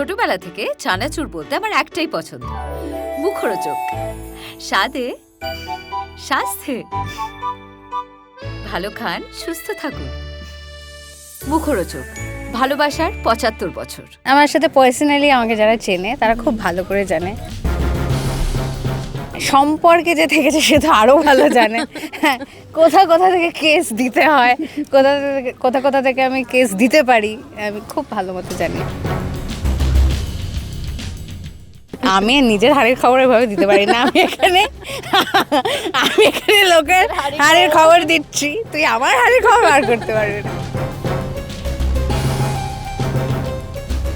ছোটবেলা থেকে চানাচুর বলতে আমার একটাই পছন্দ। মুখরোচক। স্বাদে স্বাস্থ্যে ভালো খান, সুস্থ থাকুন। মুখরোচক। ভালোবাসার পঁচাত্তর বছর। আমার সাথে পার্সোনালি আমাকে যারা চেনে, তারা খুব ভালো করে জানে। সম্পর্কে যে থেকেছে, সে তো আরও ভালো জানে। হ্যাঁ কোথা কোথা থেকে কেস দিতে হয়, কোথা কোথা কোথা থেকে আমি কেস দিতে পারি, আমি খুব ভালো মতো জানি। আমি নিজের হাড়ের খবর এভাবে দিতে পারি না। আমি এখানে আমি এখানে লোকের হাড়ের খবর দিচ্ছি। তুই আমার হাড়ের খবর বার করতে পারবি না।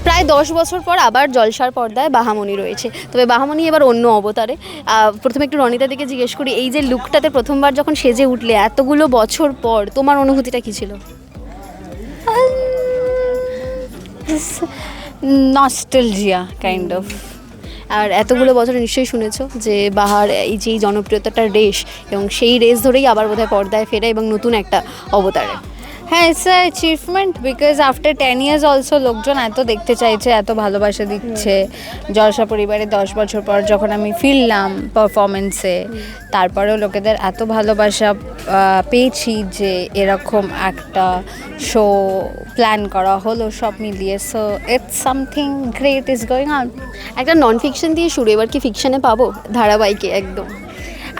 প্রায় দশ বছর পর আবার জলসার পর্দায় বাহামণি রয়েছে। তবে বাহামণি এবার অন্য অবতারে। প্রথমে একটু রনিতা দিকে জিজ্ঞেস করি এই যে লুকটাতে প্রথমবার যখন সেজে উঠলে এতগুলো বছর পর তোমার অনুভূতিটা কী ছিল? নস্টেলজিয়া কাইন্ড অফ আর এতগুলো বছর নিশ্চয়ই শুনেছ যে বাহার, এই যে জনপ্রিয়তাটা রেশ এবং সেই রেস ধরেই আবার বোধহয় পর্দায় ফেরে এবং নতুন একটা অবতারে। হ্যাঁ it's achievement because after ten years also লোকজন এত দেখতে চাইছে এত ভালোবাসা দিচ্ছে। জলসা পরিবারে দশ বছর পর যখন আমি ফিরলাম পারফরমেন্সে তারপরেও লোকেদের এত ভালোবাসা পেয়েছি যে এরকম একটা শো প্ল্যান করা হলো সব মিলিয়ে। So it's something great is going on একটা নন ফিকশন দিয়ে শুরু এবার কি ফিকশনে পাবো? ধারাবাহিকে একদম।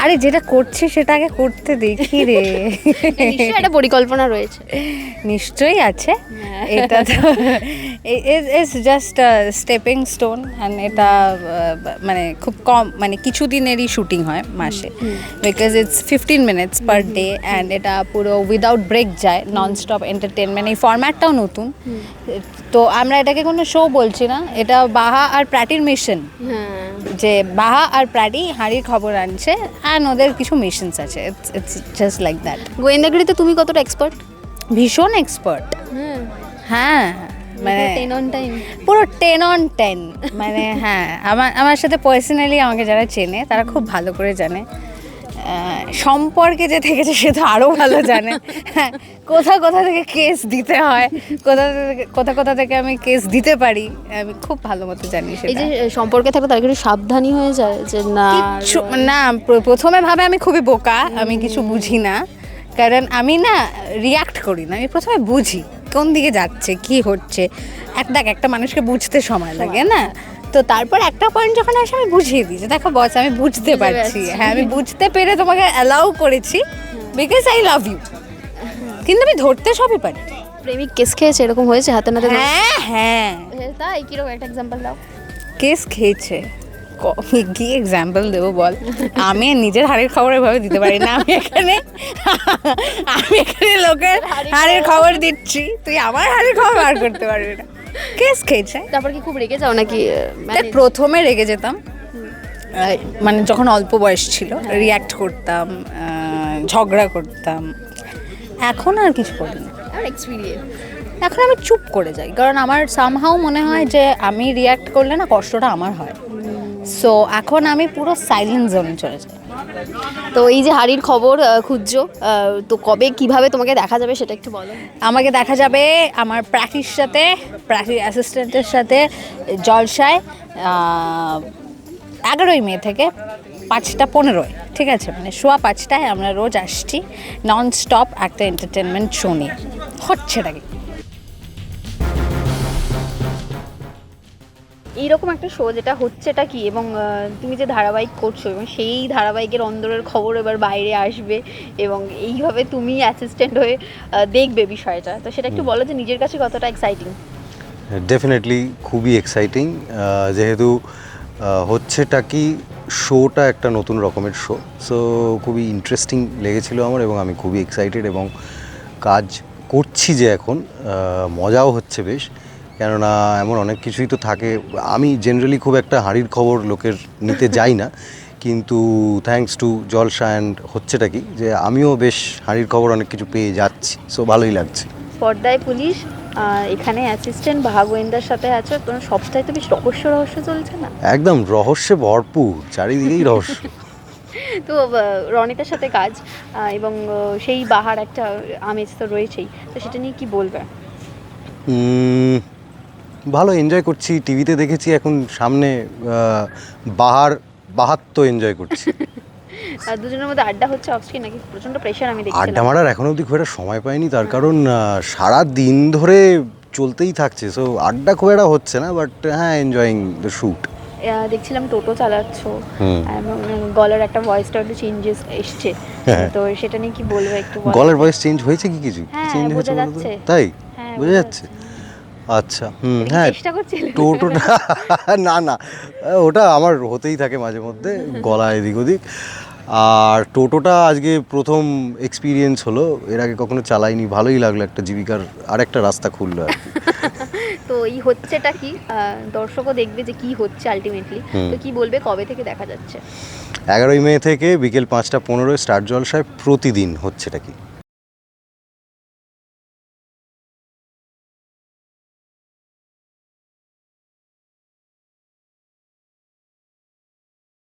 আরে যেটা করছি সেটা আগে করতে দেখি রে। নিশ্চয়ই একটা পরিকল্পনা রয়েছে। নিশ্চয়ই আছে। এটা তো is just stepping stone and এটা মানে খুব কম মানে কিছু দিনেরই শুটিং হয় মাসে। Because it's fifteen minutes per day and এটা পুরো উইদাউট ব্রেক যায় নন স্টপ এন্টারটেনমেন্ট এই ফরম্যাটটাও নতুন। তো আমরা এটাকে কোনো শো বলছি না। এটা বাহা আর প্র্যাটির মিশন হ্যাঁ। যে বাহা আর প্র্যাটি হাঁড়ির খবর আনছে। অ্যান্ড ওদের কিছু মিশনস আছে। ইটস জাস্ট লাইক দ্যাট গোয়েন্দাগিরিতে তুমি কতটা এক্সপার্ট ভীষণ এক্সপার্ট হ্যাঁ মানে টেন অন টাইম পুরো টেন অন টেন মানে হ্যাঁ আমার আমার সাথে পার্সোনালি আমাকে যারা চেনে তারা খুব ভালো করে জানে। সম্পর্কে যে থেকেছে সে তো আরও ভালো জানে। হ্যাঁ কোথা কোথা থেকে কেস দিতে হয়। কোথা থেকে কোথা কোথা থেকে আমি কেস দিতে পারি। আমি খুব ভালো মতো জানি এই যে সম্পর্কে থাকলে তার একটু সাবধানী হয়ে যায় যে না না প্রথমে ভাবে আমি খুবই বোকা আমি কিছু বুঝি না। কারণ আমি না রিয়াক্ট করি না আমি প্রথমে বুঝি কোন দিকে যাচ্ছে কি হচ্ছে। এক দেখ একটা মানুষকে বুঝতে সময় লাগে না? তো তারপর একটা পয়েন্ট যখন আসে আমি বুঝিয়ে দিই যে দেখো বস আমি বুঝতে পারছি। হ্যাঁ আমি বুঝতে পেরে তোমাকে অ্যালাউ করেছি বিকজ আই লাভ ইউ কিন্তু আমি ধরতে সবই পারি। প্রেমিক কেস খেয়েছে এরকম হয়েছে হাতে নাতে ধরে? হ্যাঁ হ্যাঁ। তাই? কীরকম একটা এক্সাম্পল দাও। কেস খেয়েছে। কি এক্সাম্পল দেবো বল? আমি নিজের হাড়ের খবর এভাবে দিতে পারি না। আমি এখানে আমি এখানে লোকের হাড়ের খবর দিচ্ছি। তুই আমার হাড়ের খবর বার করতে পারবি না। কেস খেয়েছে? তারপর কি খুব রেগে যাও নাকি প্রথমে রেগে যেতাম। মানে যখন অল্প বয়স ছিল রিয়াক্ট করতাম ঝগড়া করতাম। এখন আর কিছু করি না। এখন আমি চুপ করে যাই কারণ আমার সামহাও মনে হয় যে আমি রিয়াক্ট করলে না কষ্টটা আমার হয়। সো এখন আমি পুরো সাইলেন্ট জোনে চলে যাই। তো এই যে হাড়ির খবর খুঁজছো তো কবে কীভাবে তোমাকে দেখা যাবে সেটা একটু বলো। আমাকে দেখা যাবে আমার প্র্যাকটিস সাথে প্র্যাকটিস অ্যাসিস্ট্যান্টের সাথে জলসায় এগারোই মে থেকে পাঁচটা পনেরোয়, ঠিক আছে? মানে সোয়া পাঁচটায় আমরা রোজ আসছি নন স্টপ একটা এন্টারটেনমেন্ট শো নিয়ে। হচ্ছেটা কি এইরকম একটা শো যেটা হচ্ছেটা কি? এবং তুমি যে ধারাবাহিক করছ এবং সেই ধারাবাহিকের অন্দরের খবর এবার বাইরে আসবে এবং এইভাবে তুমি অ্যাসিস্ট্যান্ট হয়ে দেখবে বিষয়টা। তো সেটা একটু বলো যে নিজের কাছে কতটা এক্সাইটিং ডেফিনেটলি খুবই এক্সাইটিং যেহেতু হচ্ছেটা কি শোটা একটা নতুন রকমের শো সো খুবই ইন্টারেস্টিং লেগেছিল আমার এবং আমি খুবই এক্সাইটেড এবং কাজ করছি যে এখন। মজাও হচ্ছে বেশ। কেননা এমন অনেক কিছুই তো থাকে। আমি জেনারেলি খুব একটা হাঁড়ির খবর লোকের নিতে যাই না কিন্তু থ্যাঙ্কস টু জলসা অ্যান্ড হচ্ছেটা কি যে আমিও বেশ হাঁড়ির খবর অনেক কিছু পেয়ে যাচ্ছি সো ভালোই লাগছে। পর্দায় পুলিশ এখানে অ্যাসিস্ট্যান্ট ভাগোয়েন্দার সাথে আছো তোমার সবটাই তো বেশ রহস্য রহস্য চলছে না? একদম রহস্যে ভরপুর চারিদিকেই রহস্য। তো রনিতার সাথে কাজ এবং সেই বাহার একটা আমেজ তো রয়েছেই তো সেটা নিয়ে কি বলবে? ভালো এনজয় করছি টিভিতে দেখেছি এখন সামনে বাহার বাহার তো এনজয় করছি। আর দুজনের মধ্যে আড্ডা হচ্ছে অফস্ক্রিন নাকি? প্রচণ্ড প্রেশার আমি আড্ডা মারার এখনও অবধি খুব একটা সময় পাইনি তার কারণ সারা দিন ধরে চলতেই থাকছে সো আড্ডা খুব একটা হচ্ছে না বাট হ্যাঁ এনজয়িং দ্য আহ, দেখছিলাম টোটো চালাচ্ছ। এবং গলার একটা ভয়েসটা একটু চেঞ্জেস এসছে। হ্যাঁ। তো সেটা নিয়ে কি বলব একটু গলার ভয়েস চেঞ্জ হয়েছে কি কিছু? হ্যাঁ, চেঞ্জ হয়েছে তো? যাচ্ছে। তাই? হ্যাঁ, বোঝা যাচ্ছে। আচ্ছা হুম হ্যাঁ চেষ্টা করছিলে? টোটোটা না না ওটা আমার হতেই থাকে মাঝে মধ্যে গলা এদিক ওদিক। আর টোটোটা আজকে প্রথম এক্সপিরিয়েন্স হলো এর আগে কখনো চালাইনি ভালোই লাগল একটা জীবিকার আর একটা রাস্তা খুললো আর কি। তো এই হচ্ছেটা কি? দর্শকও দেখবে যে কি হচ্ছে আলটিমেটলি তো কি বলবে কবে থেকে দেখা যাচ্ছে? এগারোই মে থেকে বিকেল পাঁচটা পনেরোয় স্টার জলসায় প্রতিদিন হচ্ছেটা কি?